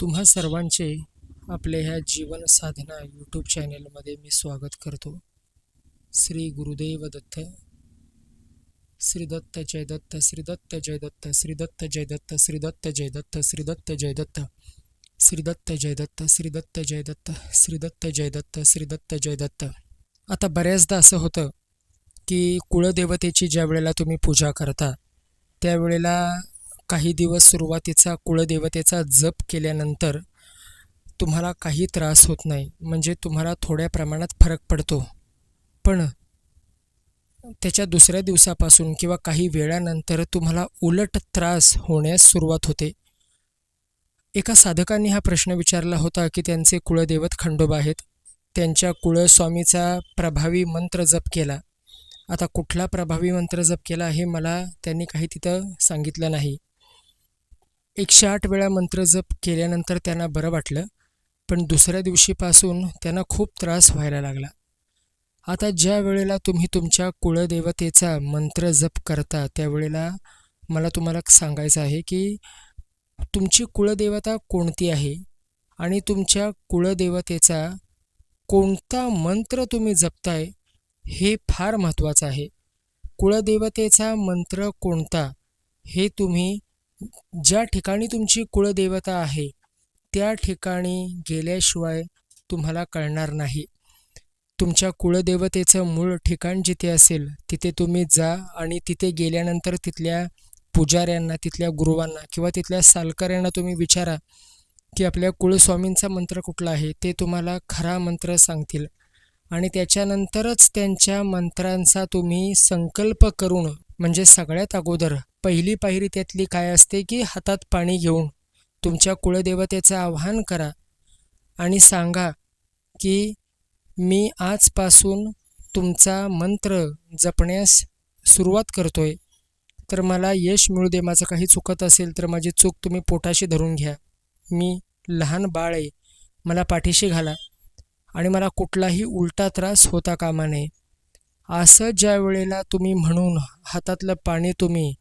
तुम्हा सर्वांचे आपल्या ह्या जीवन साधना यूट्यूब चॅनेलमध्ये मी स्वागत करतो. श्री गुरुदेव दत्त श्री दत्त जय दत्त श्री दत्त जय दत्त श्री दत्त जय दत्त श्री दत्त जय दत्त श्री दत्त जय दत्त श्री दत्त जय दत्त श्री दत्त जय दत्त श्री दत्त जय दत्त श्री दत्त जय दत्त. आता बऱ्याचदा असं होतं की कुळदेवतेची ज्या वेळेला तुम्ही पूजा करता त्यावेळेला काही दिवस सुरुवातीचा कुळदेवतेचा जप केल्यानंतर तुम्हाला काही त्रास होत नाही. म्हणजे तुम्हाला थोड्या प्रमाणात फरक पडतो. पण त्याच्या दुसऱ्या दिवसापासून किंवा काही वेळानंतर तुम्हाला उलट त्रास होण्यास सुरुवात होते. एका साधकांनी हा प्रश्न विचारला होता की त्यांचे कुळदैवत खंडोबा आहेत. त्यांच्या कुळस्वामीचा प्रभावी मंत्र जप केला. आता कुठला प्रभावी मंत्र जप केला हे मला त्यांनी काही तिथं सांगितलं नाही. एकशे आठ वेळा मंत्र जप केल्यानंतर त्यांना बरं वाटलं पण दुसऱ्या दिवशीपासून त्यांना खूप त्रास व्हायला लागला. आता ज्या वेळेला तुम्ही तुमच्या कुळदेवतेचा मंत्र जप करता त्यावेळेला मला तुम्हाला सांगायचं आहे की तुमची कुळदेवता कोणती आहे आणि तुमच्या कुळदेवतेचा कोणता मंत्र तुम्ही जपताय हे फार महत्त्वाचं आहे. कुळदेवतेचा मंत्र कोणता हे तुम्ही ज्या ठिकाणी तुमची कुळदेवता आहे त्या ठिकाणी गेल्याशिवाय तुम्हाला कळणार नाही. तुमच्या कुळदेवतेचं मूळ ठिकाण जिथे असेल तिथे तुम्ही जा आणि तिथे गेल्यानंतर तिथल्या पुजाऱ्यांना तिथल्या गुरुवांना किंवा तिथल्या सालकऱ्यांना तुम्ही विचारा की आपल्या कुळस्वामींचा मंत्र कुठला आहे ते तुम्हाला खरा मंत्र सांगतील. आणि त्याच्यानंतरच त्यांच्या मंत्रांचा तुम्ही संकल्प करून म्हणजे सगळ्यात अगोदर पहिली पायरी त्यातली काय असते की हातात पाणी घेऊन तुमच्या कुळदेवतेचं आवाहन करा आणि सांगा की मी आजपासून तुमचा मंत्र जपण्यास सुरुवात करतोय. तर मला यश मिळू दे माझं काही चुकत असेल तर माझी चूक तुम्ही पोटाशी धरून घ्या. मी लहान बाळ आहे मला पाठीशी घाला आणि मला कुठलाही उलटा त्रास होता कामा नये. असं ज्या वेळेला तुम्ही म्हणून हातातलं पाणी तुम्ही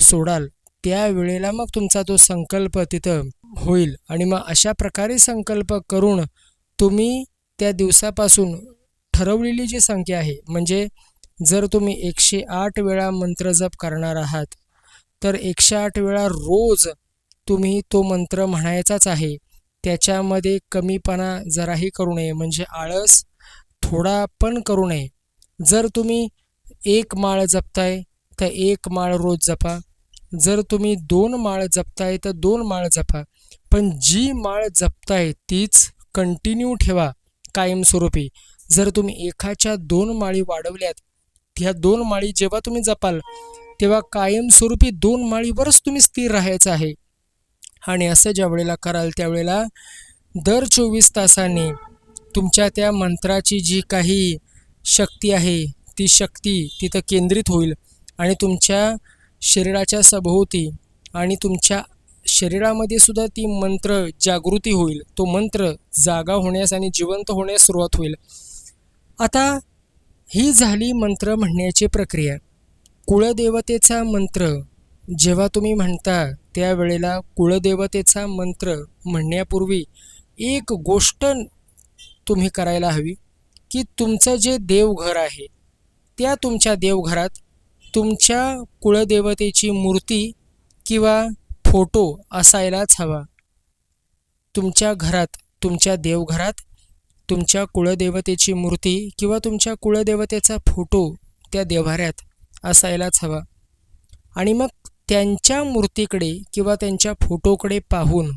सोडाल त्यावेळेला मग तुमचा तो संकल्प तिथं होईल. आणि मग अशा प्रकारे संकल्प करून तुम्ही त्या दिवसापासून ठरवलेली जी संख्या आहे म्हणजे जर तुम्ही एकशे आठ वेळा मंत्र जप करणार आहात तर एकशे आठ वेळा रोज तुम्ही तो मंत्र म्हणायचाच आहे त्याच्यामध्ये कमीपणा जराही करू नये म्हणजे आळस थोडा पण करू नये. जर तुम्ही एक माळ जपताय तर एक माळ रोज जपा. जर तुम्ही दोन माळ जपताय तर दोन माळ जपा. पण जी माळ जपताय तीच कंटिन्यू ठेवा कायमस्वरूपी. जर तुम्ही एकाच्या दोन माळी वाढवल्यात ह्या दोन माळी जेव्हा तुम्ही जपाल तेव्हा कायमस्वरूपी दोन माळीवरच तुम्ही स्थिर राहायचं आहे. आणि असं ज्या वेळेला कराल त्यावेळेला दर चोवीस तासांनी तुमच्या त्या मंत्राची जी काही शक्ती आहे ती शक्ती तिथं केंद्रित होईल. आणि तुमच्या शरीराच्या सभोवती आणि तुमच्या शरीरामध्ये सुद्धा ती मंत्र जागृती होईल. तो मंत्र जागा होण्यास आणि जिवंत होण्यास सुरुवात होईल. आता ही झाली मंत्र म्हणण्याची प्रक्रिया. कुळदेवतेचा मंत्र जेव्हा तुम्ही म्हणता त्यावेळेला कुळदेवतेचा मंत्र म्हणण्यापूर्वी एक गोष्ट तुम्ही करायला हवी. की तुमचं जे देवघर आहे त्या तुमच्या देवघरात तुमच्या कुळदेवतेची मूर्ती किंवा फोटो असायलाच हवा. तुमच्या घरात तुमच्या देवघरात तुमच्या कुळदेवतेची मूर्ती किंवा तुमच्या कुळदेवतेचा फोटो त्या देव्हाऱ्यात असायलाच हवा. आणि मग त्यांच्या मूर्तीकडे किंवा त्यांच्या फोटोकडे पाहून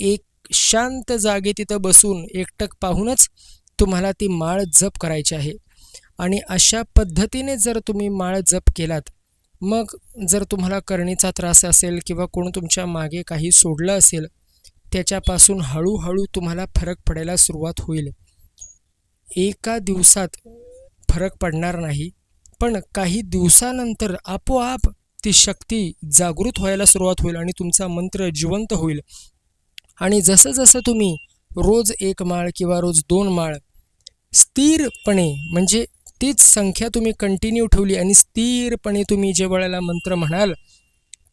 एक शांत जागे तिथं बसून एकटक पाहूनच तुम्हाला ती माळ जप करायची आहे. आणि अशा पद्धतीने जर तुम्ही माळ जप केलात मग जर तुम्हाला करणीचा त्रास असेल किंवा कोण तुमच्या मागे काही सोडलं असेल त्याच्यापासून हळूहळू तुम्हाला फरक पडायला सुरुवात होईल. एका दिवसात फरक पडणार नाही पण काही दिवसानंतर आपोआप ती शक्ती जागृत व्हायला सुरुवात होईल आणि तुमचा मंत्र जिवंत होईल. आणि जसं जसं तुम्ही रोज एक माळ किंवा रोज दोन माळ स्थिरपणे म्हणजे तीच संख्या तुम्ही कंटिन्यू ठेवली आणि स्थिरपणे तुम्ही जे वेळेला मंत्र म्हणाल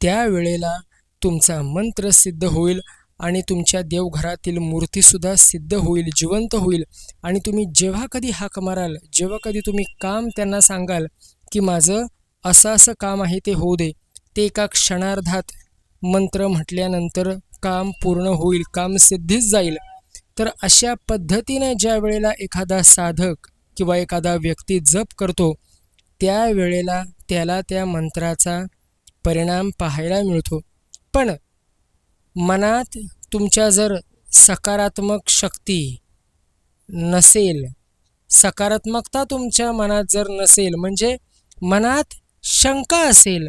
त्यावेळेला तुमचा मंत्र सिद्ध होईल आणि तुमच्या देवघरातील मूर्तीसुद्धा सिद्ध होईल जिवंत होईल. आणि तुम्ही जेव्हा कधी हाक माराल जेव्हा कधी तुम्ही काम त्यांना सांगाल की माझं असं असं काम आहे ते होऊ दे. ते एका क्षणार्धात मंत्र म्हटल्यानंतर काम पूर्ण होईल काम सिद्धीच जाईल. तर अशा पद्धतीने ज्या वेळेला एखादा साधक किंवा एखादा व्यक्ती जप करतो त्यावेळेला त्याला त्या मंत्राचा परिणाम पाहायला मिळतो. पण मनात तुमच्या जर सकारात्मक शक्ती नसेल सकारात्मकता तुमच्या मनात जर नसेल म्हणजे मनात शंका असेल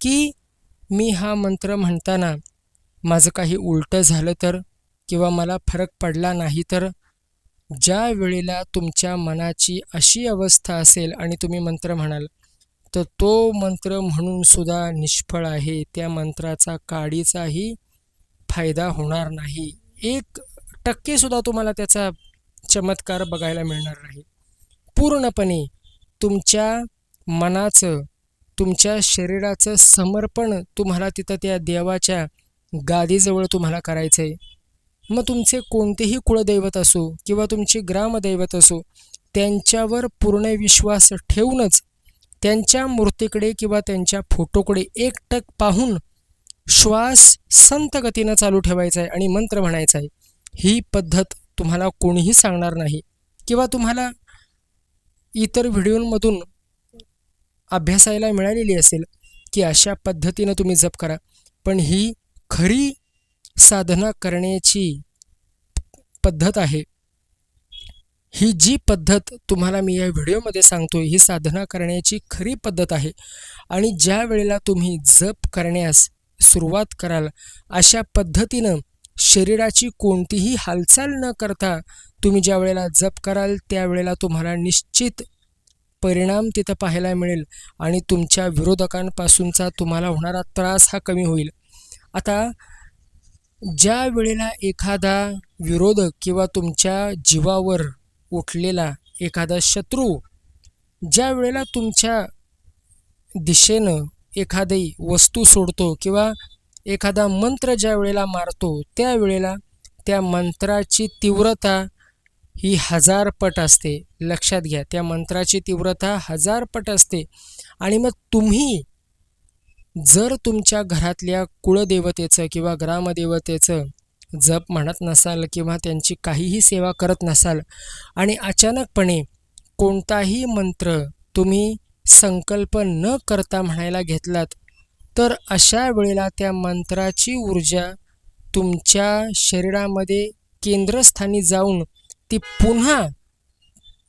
की मी हा मंत्र म्हणताना माझं काही उलटं झालं तर किंवा मला फरक पडला नाही तर ज्या वेळेला तुमच्या मनाची अशी अवस्था असेल आणि तुम्ही मंत्र म्हणाल तर तो मंत्र म्हणूनसुद्धा निष्फळ आहे. त्या मंत्राचा काडीचाही फायदा होणार नाही. एक टक्केसुद्धा तुम्हाला त्याचा चमत्कार बघायला मिळणार नाही. पूर्णपणे तुमच्या मनाचं तुमच्या शरीराचं समर्पण तुम्हाला तिथं त्या देवाच्या गादीजवळ तुम्हाला करायचं आहे मग तुमचे कोणतेही कुळदैवत असो किंवा तुमचे ग्रामदैवत असो त्यांच्यावर पूर्ण विश्वास ठेवूनच त्यांच्या मूर्तीकडे किंवा त्यांच्या फोटोकडे एकटक पाहून श्वास संत गतीनं चालू ठेवायचा आहे आणि मंत्र म्हणायचा आहे ही पद्धत तुम्हाला कोणीही सांगणार नाही. किंवा तुम्हाला इतर व्हिडिओमधून अभ्यासायला मिळालेली असेल की अशा पद्धतीनं तुम्ही जप करा पण ही खरी साधना करण्याची पद्धत आहे. ही जी पद्धत तुम्हाला मी या व्हिडिओमध्ये सांगतो ही साधना करण्याची खरी पद्धत आहे. आणि ज्या वेळेला तुम्ही जप करण्यास सुरुवात कराल अशा पद्धतीनं शरीराची कोणतीही हालचाल न करता तुम्ही ज्या वेळेला जप कराल त्यावेळेला तुम्हाला निश्चित परिणाम तिथं पाहायला मिळेल आणि तुमच्या विरोधकांपासूनचा तुम्हाला होणारा त्रास हा कमी होईल. आता ज्या वेळेला एखादा विरोधक किंवा तुमच्या जीवावर उठलेला एखादा शत्रू ज्या वेळेला तुमच्या दिशेनं एखादी वस्तू सोडतो किंवा एखादा मंत्र ज्या वेळेला मारतो त्यावेळेला त्या मंत्राची तीव्रता ही हजार पट असते. लक्षात घ्या त्या मंत्राची तीव्रता हजार पट असते. आणि मग तुम्ही जर तुमच्या घरातल्या कुळदेवतेचं किंवा ग्रामदेवतेचं जप म्हणत नसाल किंवा त्यांची काहीही सेवा करत नसाल आणि अचानकपणे कोणताही मंत्र तुम्ही संकल्प न करता म्हणायला घेतलात तर अशा वेळेला त्या मंत्राची ऊर्जा तुमच्या शरीरामध्ये केंद्रस्थानी जाऊन ती पुन्हा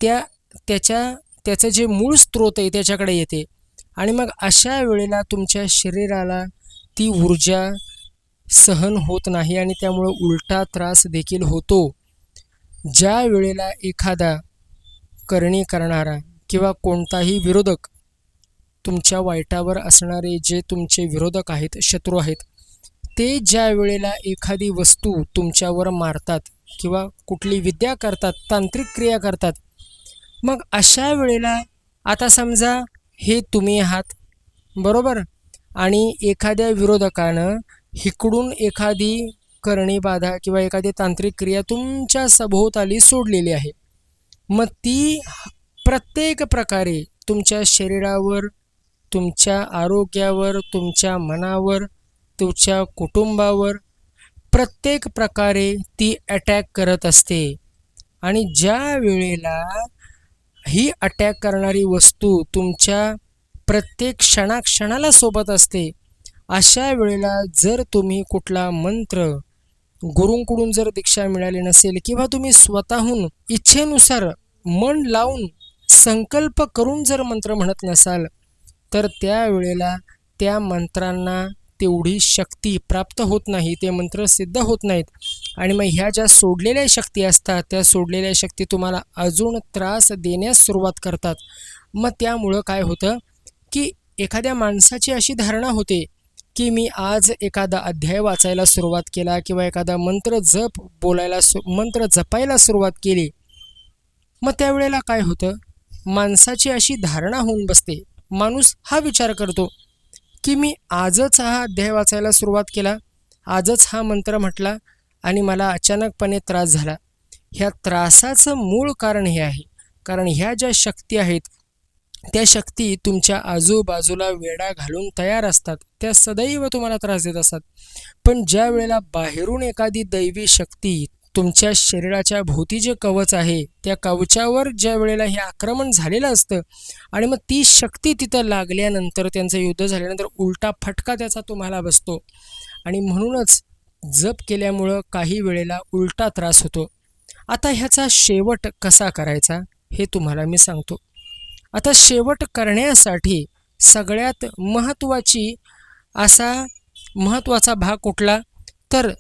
त्या त्याच्या त्याचं जे मूळ स्रोत आहे त्याच्याकडे येते. आणि मग अशा वेळेला तुमच्या शरीराला ती ऊर्जा सहन होत नाही आणि त्यामुळं उलटा त्रास देखील होतो. ज्या वेळेला एखादा करणी करणारा किंवा कोणताही विरोधक तुमच्या वाईटावर असणारे जे तुमचे विरोधक आहेत शत्रू आहेत ते ज्या वेळेला एखादी वस्तू तुमच्यावर मारतात किंवा कुठली विद्या करतात तांत्रिक क्रिया करतात मग अशा वेळेला आता समजा हे तुम्ही आहात. बरोबर? आणि एखाद्या विरोधकानं इकडून एखादी करणी बाधा किंवा एखादी तांत्रिक क्रिया तुमच्या सभोवताली सोडलेली आहे. मग ती प्रत्येक प्रकारे तुमच्या शरीरावर तुमच्या आरोग्यावर तुमच्या मनावर तुमच्या कुटुंबावर प्रत्येक प्रकारे ती अटॅक करत असते. आणि ज्या वेळेला ही अटॅक करणारी वस्तू तुमच्या प्रत्येक क्षणाक्षणाला सोबत असते. अशा वेळेला जर तुम्ही कुठला मंत्र गुरूंकडून जर दीक्षा मिळाली नसेल किंवा तुम्ही स्वतःहून इच्छेनुसार मन लावून संकल्प करून जर मंत्र म्हणत नसाल तर त्यावेळेला त्या मंत्रांना तेवढी शक्ती प्राप्त होत नाही ते मंत्र सिद्ध होत नाहीत. आणि मग ह्या ज्या सोडलेल्या शक्ती असतात त्या सोडलेल्या शक्ती तुम्हाला अजून त्रास देण्यास सुरुवात करतात. मग त्यामुळं काय होतं की एखाद्या माणसाची अशी धारणा होते की मी आज एखादा अध्याय वाचायला सुरुवात केला किंवा एखादा मंत्र जप बोलायला सु मंत्र जपायला सुरुवात केली मग त्यावेळेला काय होतं? माणसाची अशी धारणा होऊन बसते. माणूस हा विचार करतो की मी आजच हा अध्याय वाचायला सुरुवात केला आजच हा मंत्र म्हटला आणि मला अचानकपणे त्रास झाला. ह्या त्रासाचं मूळ कारण हे आहे. कारण ह्या ज्या शक्ती आहेत त्या शक्ती तुमच्या आजूबाजूला वेडा घालून तयार असतात. त्या सदैव तुम्हाला त्रास देत असतात. पण ज्या वेळेला बाहेरून एखादी दैवी शक्ती तुमच्या शरीराच्या भोवती जे कवच आहे त्या कवचावर ज्या वेळेला हे आक्रमण झालेलं असतं आणि मग ती शक्ती तिथं लागल्यानंतर त्यांचं युद्ध झाल्यानंतर उलटा फटका त्याचा तुम्हाला बसतो. आणि म्हणूनच जप केल्यामुळं काही वेळेला उलटा त्रास होतो. आता ह्याचा शेवट कसा करायचा हे तुम्हाला मी सांगतो. आता शेवट करण्यासाठी सगळ्यात महत्त्वाची असा महत्त्वाचा भाग कुठला? तर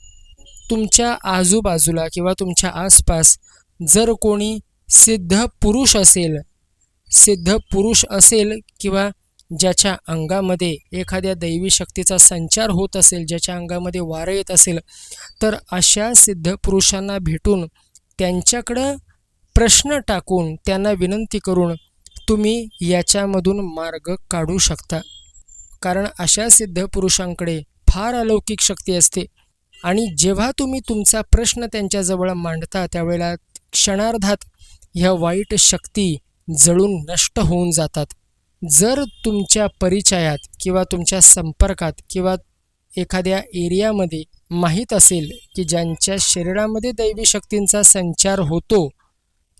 तुमच्या आजूबाजूला किंवा तुमच्या आसपास जर कोणी सिद्ध पुरुष असेल सिद्ध पुरुष असेल किंवा ज्याच्या अंगामध्ये एखाद्या दैवी शक्तीचा संचार होत असेल ज्याच्या अंगामध्ये वारं येत असेल तर अशा सिद्ध पुरुषांना भेटून त्यांच्याकडं प्रश्न टाकून त्यांना विनंती करून तुम्ही याच्यामधून मार्ग काढू शकता. कारण अशा सिद्ध पुरुषांकडे फार अलौकिक शक्ती असते. आणि जेव्हा तुम्ही तुमचा प्रश्न त्यांच्याजवळ मांडता त्यावेळेला क्षणार्धात ह्या वाईट शक्ती जळून नष्ट होऊन जातात. जर तुमच्या परिचयात किंवा तुमच्या संपर्कात किंवा एखाद्या एरियामध्ये माहीत असेल की ज्यांच्या शरीरामध्ये दैवी शक्तींचा संचार होतो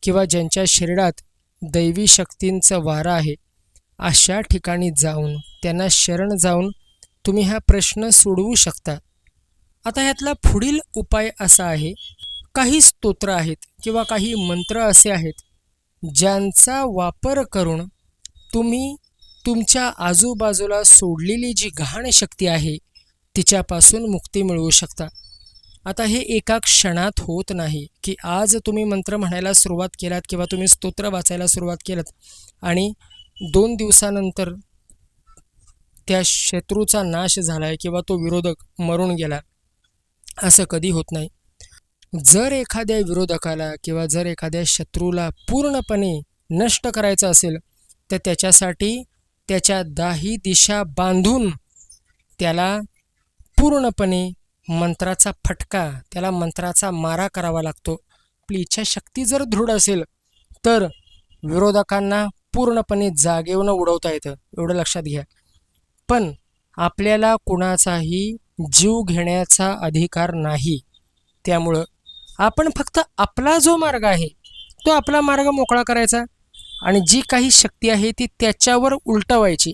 किंवा ज्यांच्या शरीरात दैवी शक्तींचं वारा आहे अशा ठिकाणी जाऊन त्यांना शरण जाऊन तुम्ही हा प्रश्न सोडवू शकता. आता ह्यातला पुढील उपाय असा आहे. काही स्तोत्र आहेत किंवा काही मंत्र असे आहेत ज्यांचा वापर करून तुम्ही तुमच्या आजूबाजूला सोडलेली जी घाण शक्ती आहे तिच्यापासून मुक्ती मिळवू शकता. आता हे एका क्षणात होत नाही की आज तुम्ही मंत्र म्हणायला सुरुवात केलात किंवा तुम्ही स्तोत्र वाचायला सुरुवात केलात आणि दोन दिवसानंतर त्या शत्रूचा नाश झाला आहे किंवा तो विरोधक मरून गेला. असं कधी होत नाही. जर एखाद्या विरोधकाला किंवा जर एखाद्या शत्रूला पूर्णपणे नष्ट करायचं असेल तर त्याच्यासाठी त्याच्या दाही दिशा बांधून त्याला पूर्णपणे मंत्राचा फटका त्याला मंत्राचा मारा करावा लागतो. आपली इच्छाशक्ती जर दृढ असेल तर विरोधकांना पूर्णपणे जागेवनं उडवता येतं. एवढं लक्षात घ्या. पण आपल्याला कुणाचाही जीव घेण्याचा अधिकार नाही. त्यामुळं आपण फक्त आपला जो मार्ग आहे तो आपला मार्ग मोकळा करायचा आणि जी काही शक्ती आहे ती त्याच्यावर उलटवायची.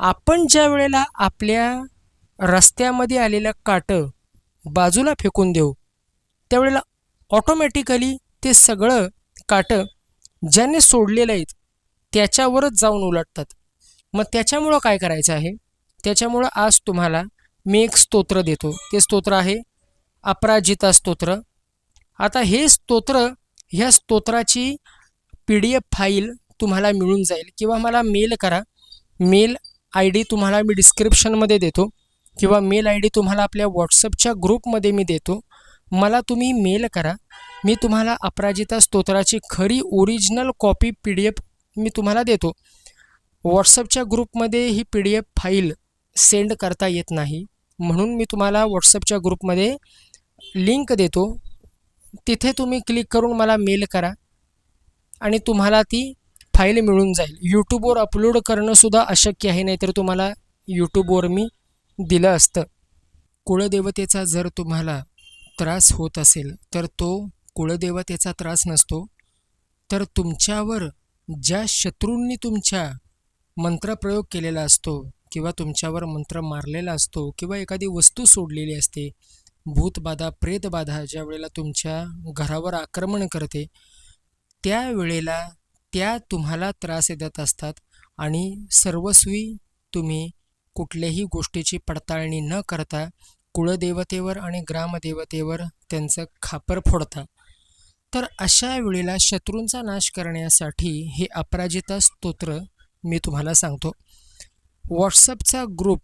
आपण ज्या वेळेला आपल्या रस्त्यामध्ये आलेलं काटं बाजूला फेकून देऊ त्यावेळेला ऑटोमॅटिकली ते सगळं काटं ज्याने सोडलेलं आहेत त्याच्यावरच जाऊन उलटतात. मग त्याच्यामुळं काय करायचं आहे? त्याच्यामुळं आज तुम्हाला मी एक स्तोत्र देतो. ते स्तोत्र आहे अपराजिता स्तोत्र. आता हे स्तोत्र ह्या स्तोत्राची पी डी एफ फाईल तुम्हाला मिळून जाईल किंवा मला मेल करा. मेल आय डी तुम्हाला मी डिस्क्रिप्शनमध्ये देतो किंवा मेल आय डी तुम्हाला आपल्या व्हॉट्सअपच्या ग्रुपमध्ये मी देतो. मला तुम्ही मेल करा. मी तुम्हाला अपराजिता स्तोत्राची खरी original copy P D F मी तुम्हाला देतो. व्हॉट्सअपच्या ग्रुपमध्ये ही P D F file send करता येत नाही. म्हणून मी तुम्हाला व्हॉट्सअपच्या ग्रुपमध्ये लिंक देतो. तिथे तुम्ही क्लिक करून मला मेल करा आणि तुम्हाला ती फाईल मिळून जाईल. यूट्यूबवर अपलोड करणंसुद्धा अशक्य आहे नाहीतर तुम्हाला यूट्यूबवर मी दिलं असतं. कुळदेवतेचा जर तुम्हाला त्रास होत असेल तर तो कुळदेवतेचा त्रास नसतो. तर तुमच्यावर ज्या शत्रूंनी तुमच्या मंत्रप्रयोग केलेला असतो किंवा तुमच्यावर मंत्र मारलेला असतो किंवा एखादी वस्तू सोडलेली असते भूतबाधा प्रेतबाधा ज्या वेळेला तुमच्या घरावर आक्रमण करते त्यावेळेला त्या तुम्हाला त्रास देत असतात आणि सर्वस्वी तुम्ही कुठल्याही गोष्टीची पडताळणी न करता कुळदेवतेवर आणि ग्रामदेवतेवर त्यांचं खापर फोडता. तर अशा वेळेला शत्रूंचा नाश करण्यासाठी हे अपराजिता स्तोत्र मी तुम्हाला सांगतो. व्हॉट्सअपचा ग्रुप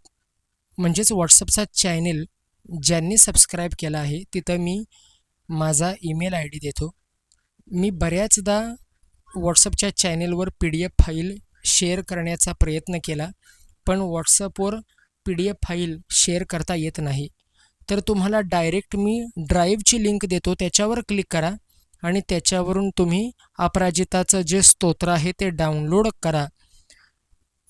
म्हणजेच व्हॉट्सअपचा चॅनेल ज्यांनी सबस्क्राईब केला आहे तिथं मी माझा ईमेल आय डी देतो. मी बऱ्याचदा व्हॉट्सअपच्या चॅनेलवर P D F file share करण्याचा प्रयत्न केला पण व्हॉट्सअपवर P D F file share करता येत नाही. तर तुम्हाला डायरेक्ट मी ड्राईव्हची लिंक देतो त्याच्यावर क्लिक करा आणि त्याच्यावरून तुम्ही अपराजिताचं जे स्तोत्र आहे ते डाउनलोड करा.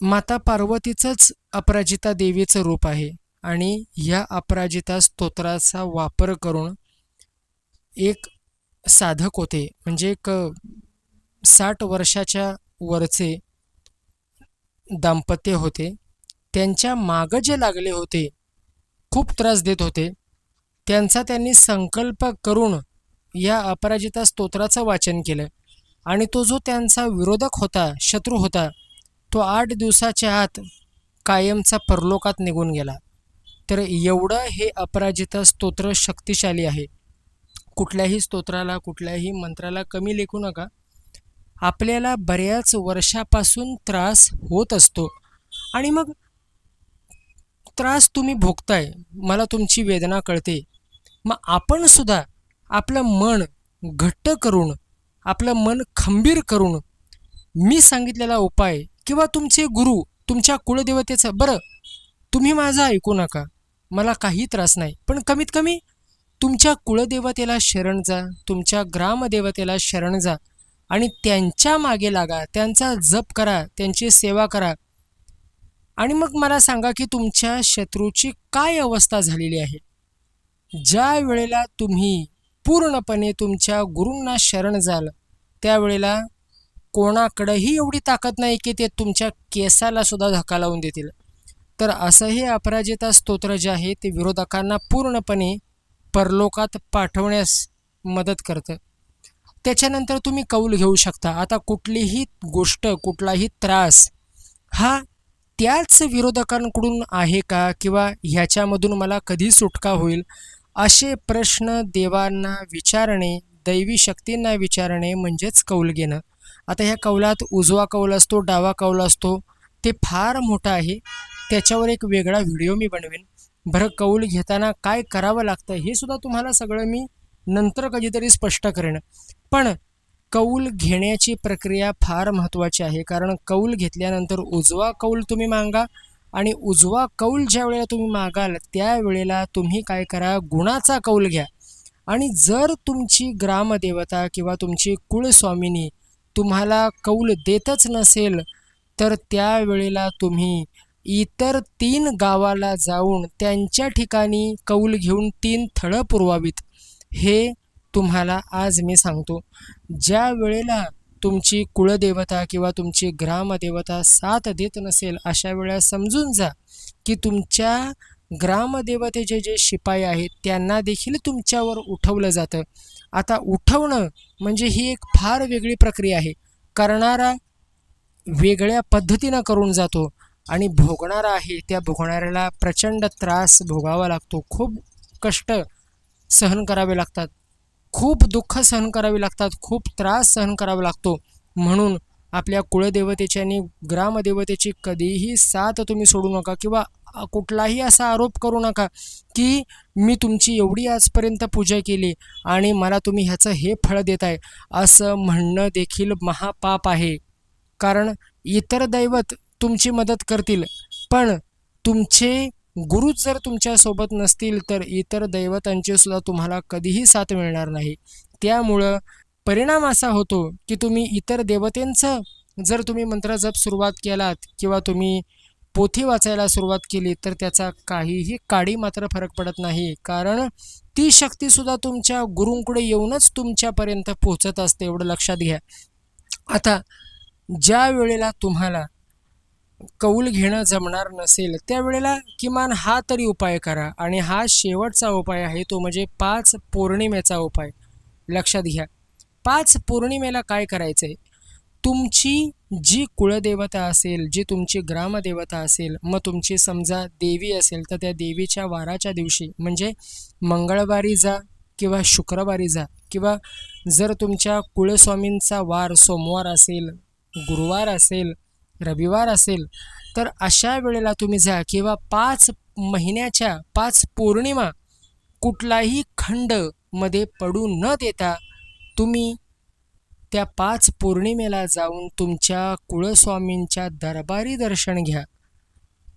माता पार्वतीचंच अपराजिता देवीचं रूप आहे. आणि या अपराजिता स्तोत्राचा वापर करून एक साधक होते. म्हणजे एक साठ वर्षाच्या वरचे दाम्पत्य होते. त्यांच्या मागं जे लागले होते खूप त्रास देत होते. त्यांचा त्यांनी संकल्प करून या अपराजिता स्तोत्राचं वाचन केलं. आणि तो जो त्यांचा विरोधक होता शत्रू होता तो आठ दिवसाच्या आत कायमचा परलोकात निघून गेला. तर एवढं हे अपराजिता स्तोत्र शक्तिशाली आहे. कुठल्याही स्तोत्राला कुठल्याही मंत्राला कमी लेखू नका. आपल्याला बऱ्याच वर्षापासून त्रास होत असतो. आणि मग त्रास तुम्ही भोगताय मला तुमची वेदना कळते. मग आपण सुद्धा आपलं मन घट्ट करून आपलं मन खंबीर करून मी सांगितलेला उपाय किंवा तुमचे गुरु तुमच्या कुळदेवतेचं बरं. तुम्ही माझं ऐकू नका. मला काही त्रास नाही. पण कमीत कमी तुमच्या कुळदेवतेला शरण जा तुमच्या ग्रामदेवतेला शरण जा आणि त्यांच्या मागे लागा. त्यांचा जप करा त्यांची सेवा करा. आणि मग मला सांगा की तुमच्या शत्रूची काय अवस्था झालेली आहे? ज्या वेळेला तुम्ही पूर्णपणे तुमच्या गुरूंना शरण जाल त्यावेळेला कोणाकडेही एवढी ताकद नाही की ते तुमच्या केसाला सुद्धा धक्का लावून देतील. तर असं हे अपराजिता स्तोत्र जे आहे ते विरोधकांना पूर्णपणे परलोकात पाठवण्यास मदत करतं. त्याच्यानंतर तुम्ही कौल घेऊ शकता. आता कुठलीही गोष्ट कुठलाही त्रास हा त्याच विरोधकांकडून आहे का? किंवा ह्याच्यामधून मला कधी सुटका होईल? असे प्रश्न देवांना विचारणे दैवी शक्तींना विचारणे म्हणजेच कौल घेणं. आता ह्या कौलात उजवा कौल असतो डावा कौल असतो ते फार मोठं आहे. त्याच्यावर एक वेगळा व्हिडिओ मी बनवेन. बरं कौल घेताना काय करावं लागतं हे सुद्धा तुम्हाला सगळं मी नंतर कधीतरी स्पष्ट करेन. पण कौल घेण्याची प्रक्रिया फार महत्त्वाची आहे. कारण कौल घेतल्यानंतर उजवा कौल तुम्ही मागा आणि उजवा कौल ज्या वेळेला तुम्ही मागाल त्यावेळेला तुम्ही काय करा गुणाचा कौल घ्या. आणि जर तुमची ग्रामदेवता किंवा तुमची कुळस्वामिनी तुम्हाला कौल देतच नसेल तर त्यावेळेला तुम्ही इतर तीन गावाला जाऊन त्यांच्या ठिकाणी कौल घेऊन तीन थळं पुरवावीत. हे तुम्हाला आज मी सांगतो. ज्या वेळेला तुमची कुळदेवता किंवा तुमची ग्रामदेवता साथ देत नसेल अशा वेळेला समजून जा की तुमच्या ग्रामदेवतेचे जे शिपाई आहेत त्यांना देखील तुमच्यावर उठवलं जातं. आता उठवणं म्हणजे ही एक फार वेगळी प्रक्रिया आहे. करणारा वेगळ्या पद्धतीनं करून जातो आणि भोगणारा आहे त्या भोगणाऱ्याला प्रचंड त्रास भोगावा लागतो. खूप कष्ट सहन करावे लागतात. खूप दुःख सहन करावे लागतात. खूप त्रास सहन करावा लागतो. म्हणून आपल्या कुळदेवतेची आणि ग्रामदेवतेची कधीही साथ तुम्ही सोडू नका किंवा कुठलाही असा आरोप करू नका की मी तुमची एवढी आजपर्यंत पूजा केली आणि मला तुम्ही ह्याचं हे फळ देत आहे असं म्हणणं देखील महापाप आहे. कारण इतर दैवत तुमची मदत करतील पण तुमचे गुरुच जर तुमच्यासोबत नसतील तर इतर दैवतांची सुद्धा तुम्हाला कधीही साथ मिळणार नाही. त्यामुळं परिणाम असा होतो की तुम्ही इतर देवतेंचं जर तुम्ही मंत्र जप सुरुवात केलात किंवा तुम्ही पोथी वाचायला सुरुवात केली तर त्याचा काहीही काडी मात्र फरक पडत नाही. कारण ती शक्तीसुद्धा तुमच्या गुरूंकडे येऊनच तुमच्यापर्यंत पोहोचत असते एवढं लक्षात घ्या. आता ज्या वेळेला तुम्हाला कौल घेणं जमणार नसेल त्यावेळेला किमान हा तरी उपाय करा. आणि हा शेवटचा उपाय आहे तो म्हणजे पाच पौर्णिमेचा उपाय. लक्षात घ्या. पाच पौर्णिमेला काय करायचं आहे तुमची जी कुळदेवता असेल जी तुमची ग्रामदेवता असेल मग तुमची समजा देवी असेल तर त्या देवीच्या वाराच्या दिवशी म्हणजे मंगळवारी जा किंवा शुक्रवारी जा किंवा जर तुमच्या कुळस्वामींचा वार सोमवार असेल गुरुवार असेल रविवार असेल तर अशा वेळेला तुम्ही जा किंवा पाच महिन्याच्या पाच पौर्णिमा कुठलाही खंडमध्ये पडू न देता तुम्ही त्या पाच पौर्णिमेला जाऊन तुमच्या कुळस्वामींच्या दरबारी दर्शन घ्या.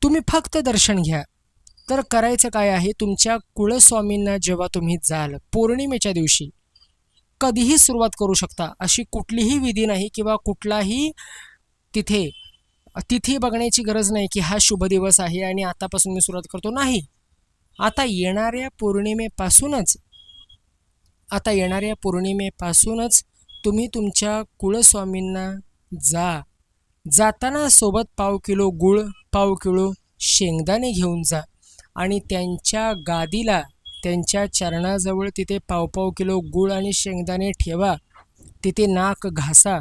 तुम्ही फक्त दर्शन घ्या. तर करायचं काय आहे तुमच्या कुळस्वामींना जेव्हा तुम्ही जाल पौर्णिमेच्या दिवशी कधीही सुरुवात करू शकता. अशी कुठलीही विधी नाही किंवा कुठलाही तिथे तिथी बघण्याची गरज नाही की हा शुभ दिवस आहे आणि आतापासून मी सुरुवात करतो. नाही. आता येणाऱ्या पौर्णिमेपासूनच आता येणाऱ्या पौर्णिमेपासूनच तुम्ही तुमच्या कुळस्वामींना जा. जाताना सोबत पाव किलो गुळ पाव किलो शेंगदाणे घेऊन जा आणि त्यांच्या गादीला त्यांच्या चरणाजवळ तिथे पाव पाव किलो गूळ आणि शेंगदाणे ठेवा. तिथे नाक घासा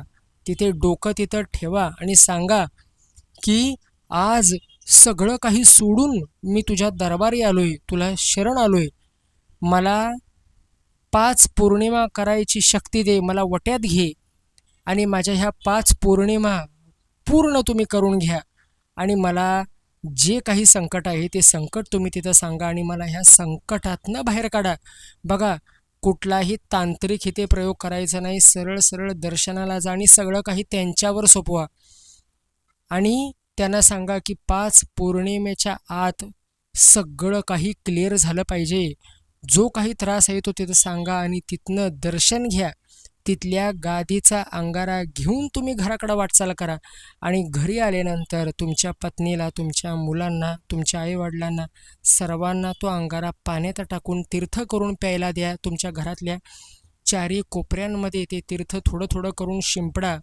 तिथे डोकं तिथं ठेवा आणि सांगा की आज सगळं काही सोडून मी तुझ्या दरबारी आलो आहे तुला शरण आलो आहे मला पाच पौर्णिमा करायची शक्ती दे मला वट्यात घे. आणि माझ्या ह्या पाच पौर्णिमा पूर्ण तुम्ही करून घ्या. आणि मला जे काही संकट आहे ते संकट तुम्ही तिथं सांगा आणि मला ह्या संकटातनं बाहेर काढा. बघा कुठलाही तांत्रिक इथे प्रयोग करायचा नाही सरळ सरळ दर्शनाला जा आणि सगळं काही त्यांच्यावर सोपवा. आणि त्यांना सांगा की पाच पौर्णिमेच्या आत सगळं काही क्लिअर झालं पाहिजे. जो काही त्रास आहे तो तिथं सांगा आणि तिथनं दर्शन घ्या. तिथल्या गादीचा अंगारा घेऊन तुम्ही घराकडं वाटचाल करा. आणि घरी आल्यानंतर तुमच्या पत्नीला तुमच्या मुलांना तुमच्या आईवडिलांना सर्वांना तो अंगारा पाण्यात टाकून तीर्थ करून प्यायला द्या. तुमच्या घरातल्या चारी कोपऱ्यांमध्ये ते तीर्थ थोडं थोडं करून शिंपडा.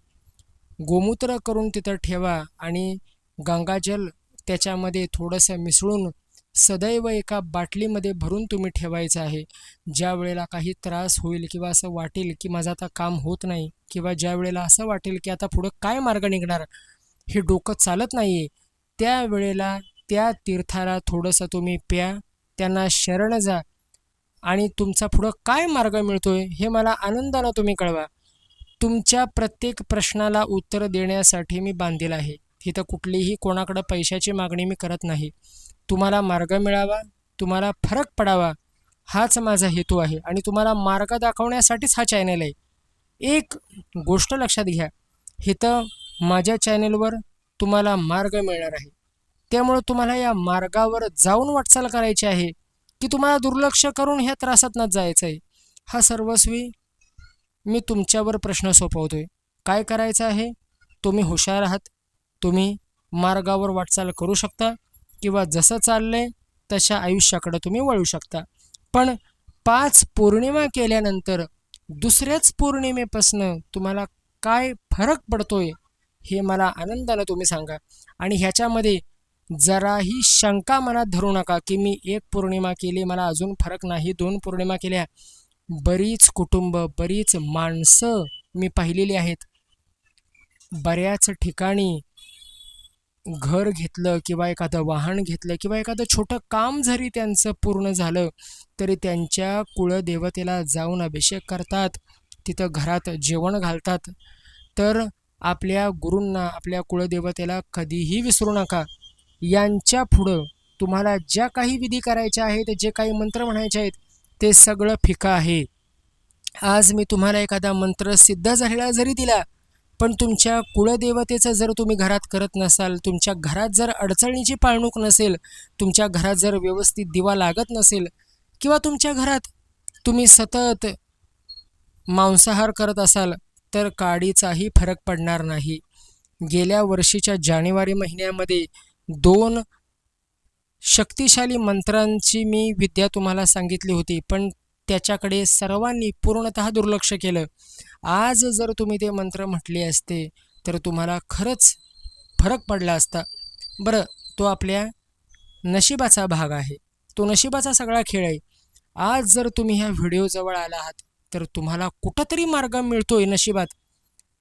गोमूत्र करून तिथं ठेवा आणि गंगाजल त्याच्यामध्ये थोडंसं मिसळून सदैव एका बाटलीमध्ये भरून तुम्ही ठेवायचं आहे. ज्या वेळेला काही त्रास होईल किंवा असं वाटेल की माझं आता काम होत नाही किंवा ज्या वेळेला असं वाटेल की आता पुढं काय मार्ग निघणार हे डोकं चालत नाही आहे त्या वेळेला त्या तीर्थाला थोडंसं तुम्ही प्या त्यांना शरण जा आणि तुमचा पुढं काय मार्ग मिळतोय हे मला आनंदानं तुम्ही कळवा. तुमच्या प्रत्येक प्रश्नाला उत्तर देण्यासाठी मी बांधील आहे. इथं कुठलीही कोणाकडं पैशाची मागणी मी करत नाही. तुम्हाला मार्ग मिळावा तुम्हाला फरक पडावा हाच माझा हेतू आहे. आणि तुम्हाला मार्ग दाखवण्यासाठीच हा चॅनल आहे. एक गोष्ट लक्षात घ्या. इथं माझ्या चॅनलवर तुम्हाला मार्ग मिळणार आहे. त्यामुळं तुम्हाला या मार्गावर जाऊन वाटचाल करायची आहे की तुम्हाला दुर्लक्ष करून ह्या त्रासातनं जायचं आहे हा सर्वस्वी मी तुमच्यावर प्रश्न सोपवतोय. काय करायचं आहे? तुम्ही हुशार आहात. तुम्ही मार्गावर वाटचाल करू शकता. किंवा जसं चाललंय तशा आयुष्याकडं तुम्ही वळू शकता. पण पाच पौर्णिमा केल्यानंतर दुसऱ्याच पौर्णिमेपासनं तुम्हाला काय फरक पडतोय हे मला आनंदानं तुम्ही सांगा. आणि ह्याच्यामध्ये जराही शंका मनात धरू नका की मी एक पौर्णिमा केली मला अजून फरक नाही. दोन पौर्णिमा केल्या बरीच कुटुंब बरीच माणसं मी पाहिलेली आहेत. बऱ्याच ठिकाणी घर घेतलं किंवा एखादं वाहन घेतलं किंवा एखादं छोटं काम जरी त्यांचं पूर्ण झालं तरी त्यांच्या कुळदेवतेला जाऊन अभिषेक करतात तिथं घरात जेवण घालतात. तर आपल्या गुरूंना आपल्या कुळदेवतेला कधीही विसरू नका. यांच्या पुढं तुम्हाला ज्या काही विधी करायच्या आहेत जे काही मंत्र म्हणायचे आहेत ते सगळं फिका आहे. आज मी तुम्हाला एखादा मंत्र सिद्ध झालेला जरी दिला पण तुमच्या कुळदेवतेचं जर तुम्ही घरात करत नसाल तुमच्या घरात जर अडचणीची पाळणूक नसेल तुमच्या घरात जर व्यवस्थित दिवा लागत नसेल किंवा तुमच्या घरात तुम्ही सतत मांसाहार करत असाल तर काडीचाही फरक पडणार नाही. गेल्या वर्षीच्या जानेवारी महिन्यामध्ये दोन शक्तिशाली मंत्रांची मी विद्या तुम्हाला सांगितली होती पण त्याच्याकडे सर्वांनी पूर्णत दुर्लक्ष केलं. आज जर तुम्ही ते मंत्र म्हटले असते तर तुम्हाला खरंच फरक पडला असता. बरं तो आपल्या नशिबाचा भाग आहे. तो नशिबाचा सगळा खेळ आहे. आज जर तुम्ही ह्या व्हिडिओजवळ आला आहात तर तुम्हाला कुठंतरी मार्ग मिळतोय नशिबात.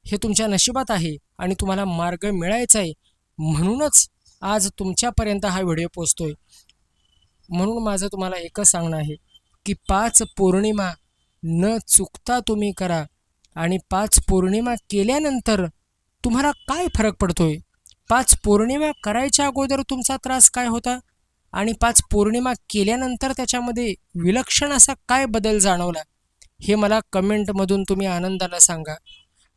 हे तुमच्या नशिबात आहे आणि तुम्हाला मार्ग मिळायचा आहे. म्हणूनच आज तुमच्यापर्यंत हा व्हिडिओ पोचतोय. म्हणून माझं तुम्हाला एकच सांगणं आहे. की पाच पौर्णिमा न चुकता तुम्ही करा आणि पाच पौर्णिमा केल्यानंतर तुम्हाला काय फरक पडतोय? पाच पौर्णिमा करायच्या अगोदर तुमचा त्रास काय होता? आणि पाच पौर्णिमा केल्यानंतर त्याच्यामध्ये विलक्षण असा काय बदल जाणवला? हे मला कमेंटमधून तुम्ही आनंदाला सांगा.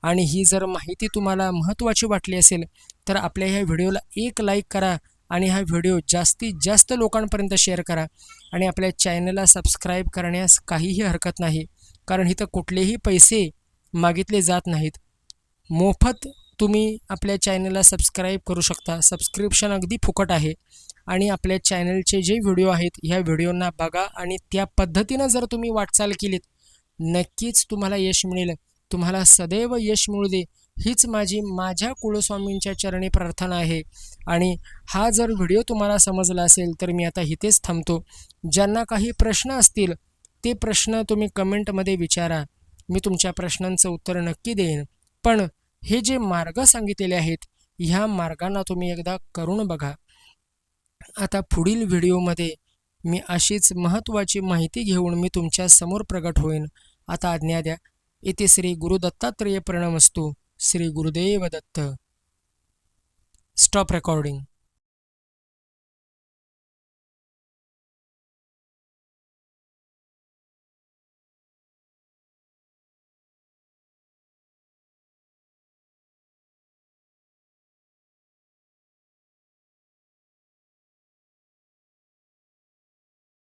आणि ही जर माहिती तुम्हाला महत्त्वाची वाटली असेल तर आपल्या ह्या व्हिडिओला एक लाईक करा आणि हा व्हिडिओ जास्तीत जास्त लोकांपर्यंत शेअर करा आणि आपल्या चॅनलला सबस्क्राईब करण्यास काहीही हरकत नाही कारण इथं कुठलेही पैसे मागितले जात नाहीत. मोफत तुम्ही आपल्या चॅनलला सबस्क्राईब करू शकता. सबस्क्रिप्शन अगदी फुकट आहे. आणि आपल्या चॅनलचे जे व्हिडिओ आहेत ह्या व्हिडिओंना बघा आणि त्या पद्धतीनं जर तुम्ही वाटचाल केलीत नक्कीच तुम्हाला यश मिळेल. तुम्हाला सदैव यश मिळू दे. हीच माझी माझ्या कुळस्वामींच्या चरणी प्रार्थना आहे. आणि हा जर व्हिडिओ तुम्हाला समजला असेल तर मी आता इथेच थांबतो. ज्यांना काही प्रश्न असतील ते प्रश्न तुम्ही कमेंटमध्ये विचारा. मी तुमच्या प्रश्नांचं उत्तर नक्की देईन. पण हे जे मार्ग सांगितलेले आहेत ह्या मार्गांना तुम्ही एकदा करून बघा. आता पुढील व्हिडिओमध्ये मी अशीच महत्त्वाची माहिती घेऊन मी तुमच्यासमोर प्रगट होईन. आता आज्ञा द्या. इथे श्री गुरु दत्तात्रेय प्रणमस्तू. श्री गुरुदेव दत्त. Stop recording